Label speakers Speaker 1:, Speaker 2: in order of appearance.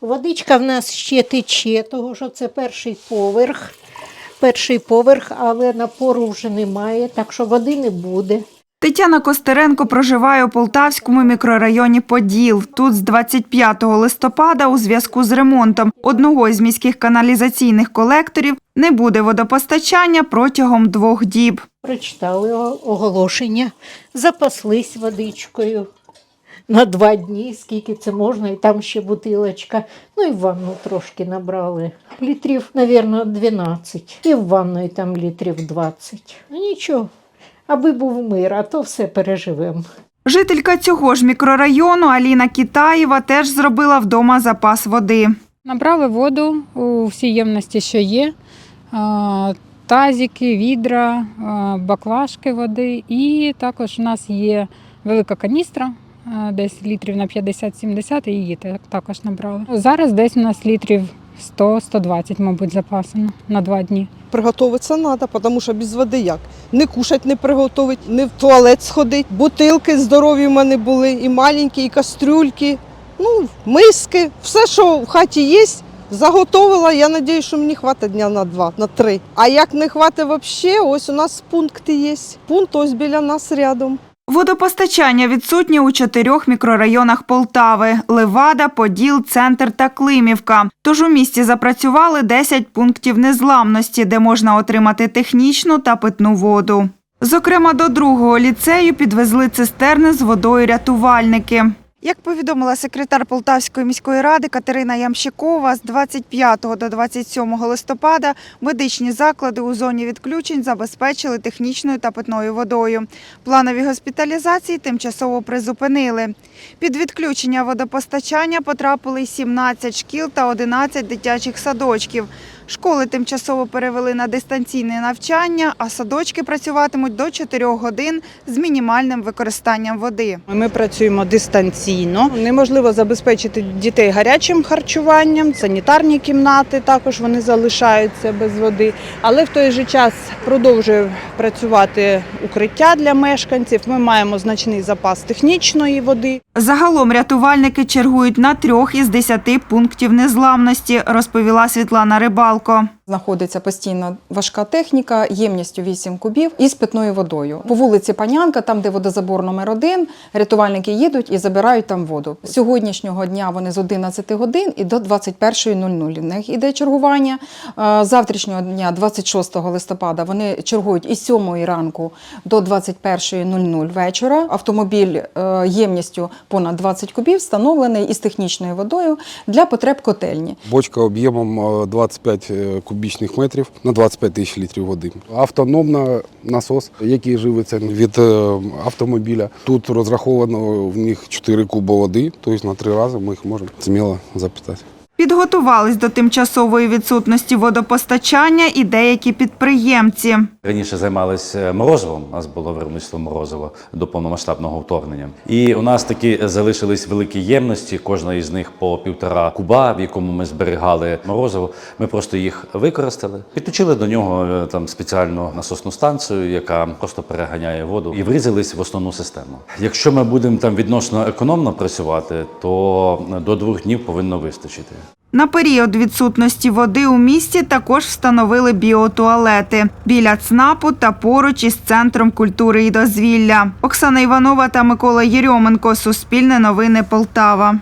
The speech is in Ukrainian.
Speaker 1: Водичка в нас ще тече, тому що це перший поверх. Перший поверх, але напору вже немає, так що води не буде.
Speaker 2: Тетяна Костеренко проживає у Полтавському мікрорайоні Поділ. Тут з 25 листопада у зв'язку з ремонтом одного із міських каналізаційних колекторів не буде водопостачання протягом двох діб.
Speaker 1: Прочитали оголошення, запаслись водичкою на два дні, скільки це можна, і там ще бутилочка. Ну і в ванну трошки набрали. Літрів, мабуть, 12. І в ванної там літрів 20. Ну нічого, аби був мир, а то все переживемо.
Speaker 2: Жителька цього ж мікрорайону Аліна Китаєва теж зробила вдома запас води.
Speaker 3: Набрали воду у всій ємності, що є. Тазики, відра, баклажки води. І також у нас є велика каністра, десь літрів на 50-70, і її також набрали. Зараз десь у нас літрів 100-120, мабуть, запасано на два дні.
Speaker 4: Приготуватися треба, тому що без води як? Не кушать не приготовить, не в туалет сходить. Бутилки здорові в мене були, і маленькі, і кастрюльки, ну, миски, все, що в хаті є, заготовила. Я сподіваюся, що мені хватить дня на два, на три. А як не хватить взагалі, ось у нас пункти є. Пункт ось біля нас рядом.
Speaker 2: Водопостачання відсутнє у чотирьох мікрорайонах Полтави – Левада, Поділ, Центр та Климівка. Тож у місті запрацювали 10 пунктів незламності, де можна отримати технічну та питну воду. Зокрема, до другого ліцею підвезли цистерни з водою рятувальники. Як повідомила секретар Полтавської міської ради Катерина Ямщикова, з 25 до 27 листопада медичні заклади у зоні відключень забезпечили технічною та питною водою. Планові госпіталізації тимчасово призупинили. Під відключення водопостачання потрапили 17 шкіл та 11 дитячих садочків. Школи тимчасово перевели на дистанційне навчання, а садочки працюватимуть до 4 годин з мінімальним використанням води.
Speaker 5: Ми працюємо дистанційно. Неможливо забезпечити дітей гарячим харчуванням, санітарні кімнати також вони залишаються без води. Але в той же час продовжує працювати укриття для мешканців. Ми маємо значний запас технічної води.
Speaker 2: Загалом рятувальники чергують на трьох із десяти пунктів незламності, розповіла Світлана Рибалко.
Speaker 6: Знаходиться постійно важка техніка ємністю 8 кубів із питною водою. По вулиці Панянка, там де водозабор номер 1 рятувальники їдуть і забирають там воду. З Сьогоднішнього дня вони з 11 годин і до 21.00 в них іде чергування. Е, Завтрашнього дня, 26 листопада, вони чергують із 7 ранку до 21.00 вечора. Автомобіль е, ємністю понад 20 кубів встановлений із технічною водою для потреб котельні.
Speaker 7: Бочка об'ємом е, 25 кубічних метрів на 25 тисяч літрів води. Автономна насос, який живиться від е, автомобіля. Тут розраховано в них 4 куби води, тобто на три рази ми їх можемо сміло запитати.
Speaker 2: Підготувались до тимчасової відсутності водопостачання і деякі підприємці.
Speaker 8: Раніше займалися морозивом, у нас було виробництво морозива до повномасштабного вторгнення. І у нас такі залишились великі ємності, кожна із них по півтора куба, в якому ми зберігали морозиво. Ми просто їх використали, підключили до нього е, там спеціальну насосну станцію, яка просто переганяє воду, і врізались в основну систему. Якщо ми будемо там відносно економно працювати, то до двох днів повинно вистачити.
Speaker 2: На період відсутності води у місті також встановили біотуалети біля ЦНАПу та поруч із Центром культури і дозвілля. Оксана Іванова та Микола Єрьоменко. Суспільне новини Полтава.